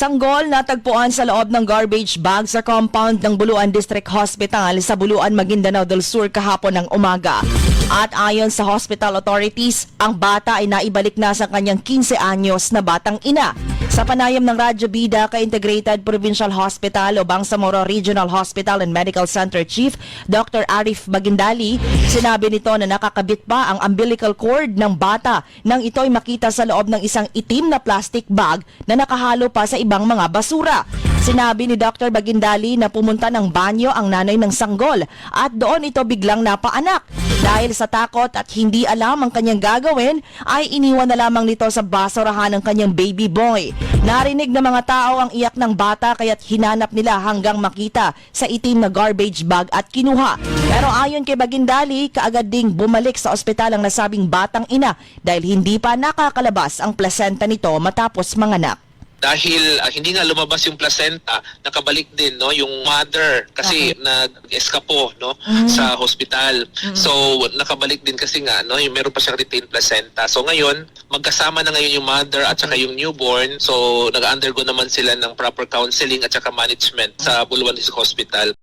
Sanggol natagpuan sa loob ng garbage bag sa compound ng Buluan District Hospital sa Buluan, Maguindanao del Sur kahapon ng umaga. At ayon sa hospital authorities, ang bata ay naibalik na sa kanyang 15 anyos na batang ina. Sa panayam ng Radyo Bida kay Integrated Provincial Hospital o Bangsamoro Regional Hospital and Medical Center Chief Dr. Arif Magindali, sinabi nito na nakakabit pa ang umbilical cord ng bata nang ito'y makita sa loob ng isang itim na plastic bag na nakahalo pa sa ibang mga basura. Sinabi ni Dr. Bagindali na pumunta ng banyo ang nanay ng sanggol at doon ito biglang napaanak. Dahil sa takot at hindi alam ang kanyang gagawin, ay iniwan na lamang nito sa basurahan ng kanyang baby boy. Narinig ng mga tao ang iyak ng bata kaya't hinanap nila hanggang makita sa itim na garbage bag at kinuha. Pero ayon kay Bagindali, kaagad ding bumalik sa ospital ang nasabing batang ina dahil hindi pa nakakalabas ang placenta nito matapos manganak. Dahil ah, hindi nga lumabas yung placenta, nakabalik din no yung mother kasi nag-eskapo no sa hospital. So nakabalik din kasi nga no yung meron pa siyang retained placenta. So ngayon magkasama na ngayon yung mother at saka yung newborn. So nag-undergo naman sila ng proper counseling at saka management sa District Hospital.